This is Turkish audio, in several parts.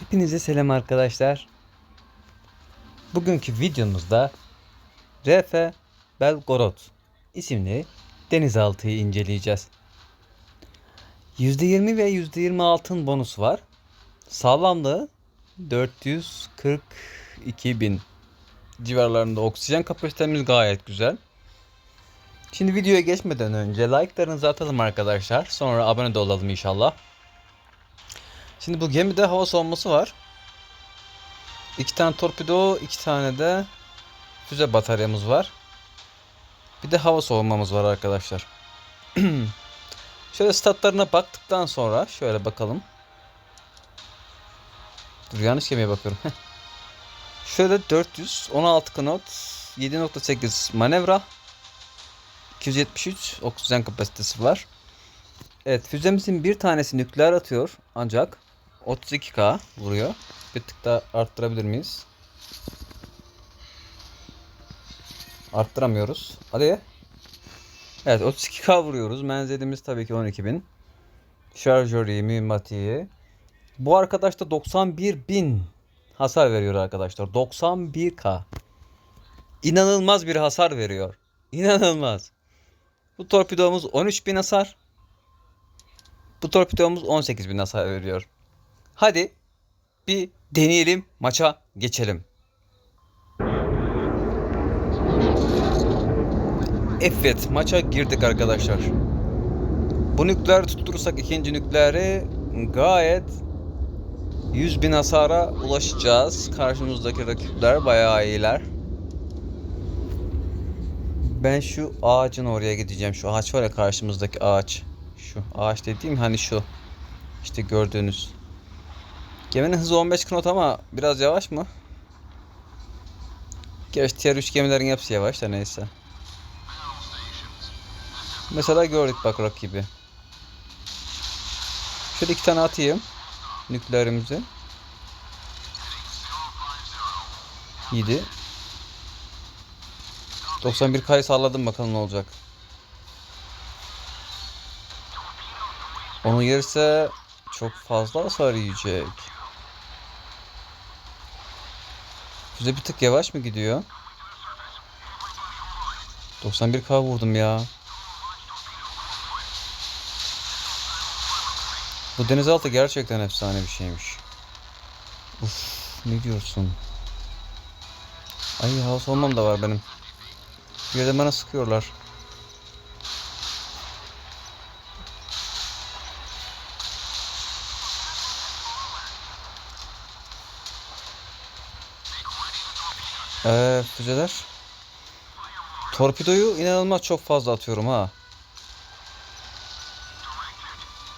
Hepinize selam arkadaşlar. Bugünkü videomuzda RF Belgorod isimli denizaltıyı inceleyeceğiz. %20 ve %20 altın bonus var. Sağlamlığı 442 bin civarlarında oksijen kapasitemiz gayet güzel. Şimdi videoya geçmeden önce like'larınızı atalım arkadaşlar. Sonra abone de olalım inşallah. Şimdi bu gemide hava soğuması var. İki tane torpido, iki tane de füze bataryamız var. Bir de hava soğumamız var arkadaşlar. şöyle statlarına baktıktan sonra şöyle bakalım. Dur yanlış gemiye bakıyorum. şöyle 416 knot, 7.8 manevra, 273 oksijen kapasitesi var. Evet füzemizin bir tanesi nükleer atıyor ancak 32k vuruyor. Bir tık daha arttırabilir miyiz? Arttıramıyoruz. Hadi. Evet 32k vuruyoruz. Menzilimiz tabii ki 12.000. Şarjörü, mühimmatiği. Bu arkadaş da 91.000 hasar veriyor arkadaşlar. 91k. İnanılmaz bir hasar veriyor. İnanılmaz. Bu torpidomuz 13.000 hasar. Bu torpidomuz 18.000 hasar veriyor. Hadi bir deneyelim maça geçelim. Evet maça girdik arkadaşlar. Bu nükleer tutturursak ikinci nükleeri gayet 100 bin hasara ulaşacağız. Karşımızdaki rakipler bayağı iyiler. Ben şu ağacın oraya gideceğim. Şu ağaç var ya karşımızdaki ağaç. Şu ağaç dediğim hani şu. İşte gördüğünüz. Geminin hızı 15 knot ama biraz yavaş mı? Gerçi diğer 3 gemilerin hepsi yavaş da neyse. Mesela gördük bak rakibi. Şöyle iki tane atayım. Nükleerimizi. 7. 91K'yı salladım bakalım ne olacak. Onun yerse çok fazla hasar yiyecek. Füze bir tık yavaş mı gidiyor? 91k vurdum ya. Bu denizaltı gerçekten efsane bir şeymiş. Uf, ne diyorsun? Ay hava olmam da var benim. Bir yerde bana sıkıyorlar. Ee, füzeler. Torpidoyu inanılmaz çok fazla atıyorum ha.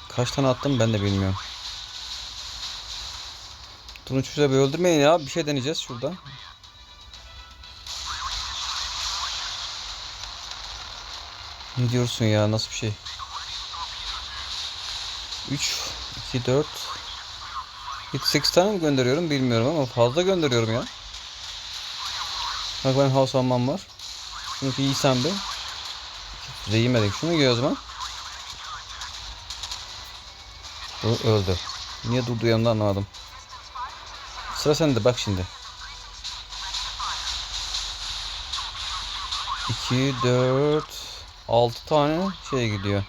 Kaç tane attım ben de bilmiyorum. Turunç füze bir öldürmeyin ya. Bir şey deneyeceğiz şurada. Ne diyorsun ya? Nasıl bir şey? 3, 2, 4, 7, 8 tane mi gönderiyorum bilmiyorum ama fazla gönderiyorum ya. Bak benim house almam var. Bir yiysem bir. Füze yemedik. Şunu yiyor o zaman. Bu öldü. Niye durduğu yanında anlamadım. Sıra sende bak şimdi. 2, 4, 6 tane şey gidiyor.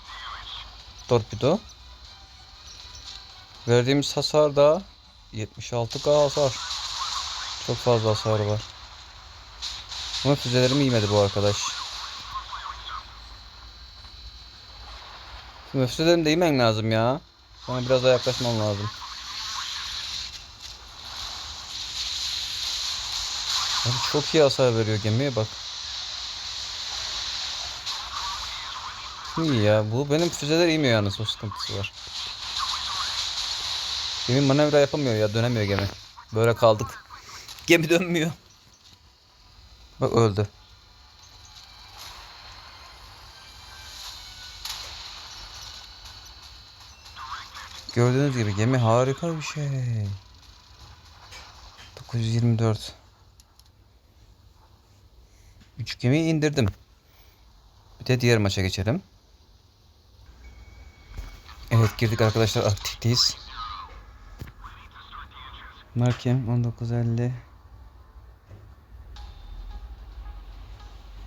Torpido. Verdiğimiz hasar da 76k hasar. Çok fazla hasar var. Ama füzelerimi yemedi bu arkadaş. Şimdi füzelerimi de yemen lazım ya. Sana biraz daha yaklaşmam lazım. Abi çok iyi hasar veriyor gemiye bak. İyi ya bu benim füzeler inmiyor yalnız o sıkıntısı var. Gemi manevra yapamıyor ya dönemiyor gemi. Böyle kaldık. Gemi dönmüyor. Bak öldü. Gördüğünüz gibi gemi harika bir şey. 924. Üç gemiyi indirdim. Bir de diğer maça geçelim. Evet girdik arkadaşlar aktifteyiz. Bunlar kim? 1950.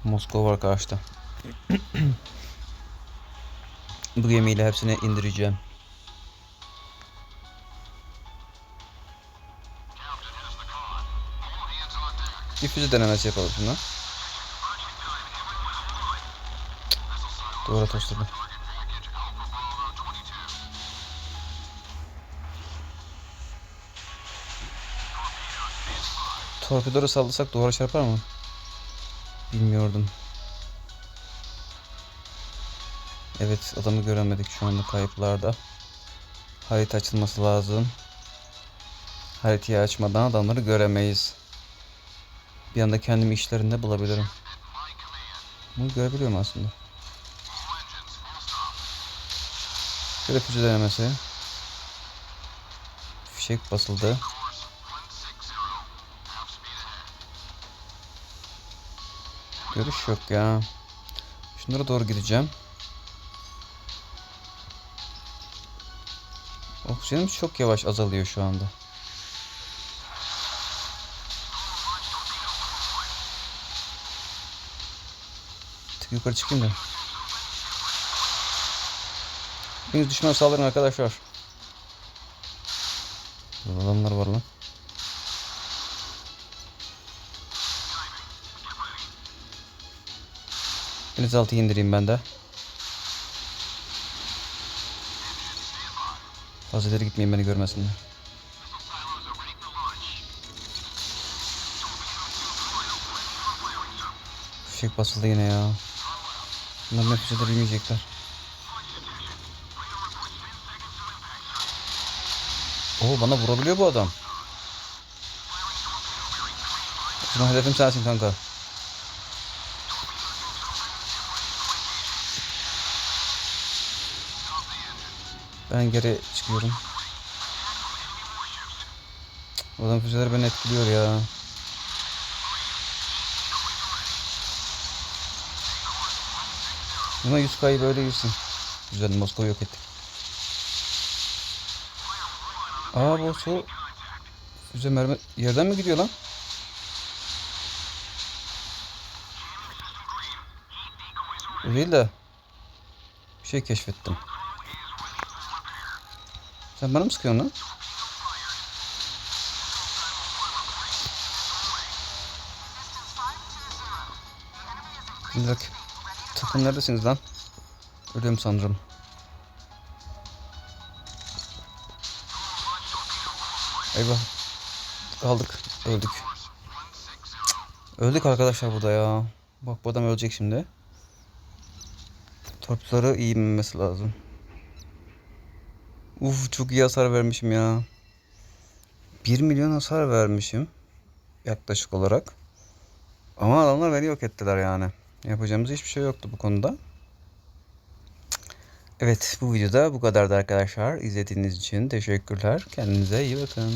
Moskova var karşıda. Bu gemiyle hepsini indireceğim. Bir füze denemesi yapalım şuna. Doğru tosladı. Torpidoru sallasak duvara çarpar mı? Bilmiyordum. Evet adamı göremedik şu anda kayıplarda. Harita açılması lazım. Haritayı açmadan adamları göremeyiz. Bir anda kendimi işlerinde bulabilirim. Bunu görebiliyorum aslında. Füze denemesi. Fişek basıldı. Görüş yok ya. Şunlara doğru gideceğim. Oksijenim çok yavaş azalıyor şu anda. Tık yukarı çıkayım da. Hepiniz düşman saldırın arkadaşlar. Adamlar var lan. Denizaltı indireyim ben de. Fazla ileri gitmeyin beni görmesinler. Fişek basıldı yine ya. Bunlar ne füzeleri bilmeyecekler. Oo bana vurabiliyor bu adam. O zaman hedefim sensin kanka. Ben geri çıkıyorum. Adam füzeler beni etkiliyor ya. Ama 100 kayı böyle girsin. Güzel Moskova yok ettik. Aa bu su füze mermi yerden mi gidiyor lan? O değil de bir şey keşfettim. Sen bana mı sıkıyorsun lan? Şimdi bak. Takım neredesiniz lan? Ölüyorum sanırım. Eyvah. Kaldık. Öldük. Cık. Öldük arkadaşlar burada ya. Bak bu adam ölecek şimdi. Torpları iyi inmemesi lazım. Uf çok iyi hasar vermişim ya. 1 milyon hasar vermişim. Yaklaşık olarak. Ama adamlar beni yok ettiler yani. Yapacağımız hiçbir şey yoktu bu konuda. Evet bu videoda bu kadardı arkadaşlar. İzlediğiniz için teşekkürler. Kendinize iyi bakın.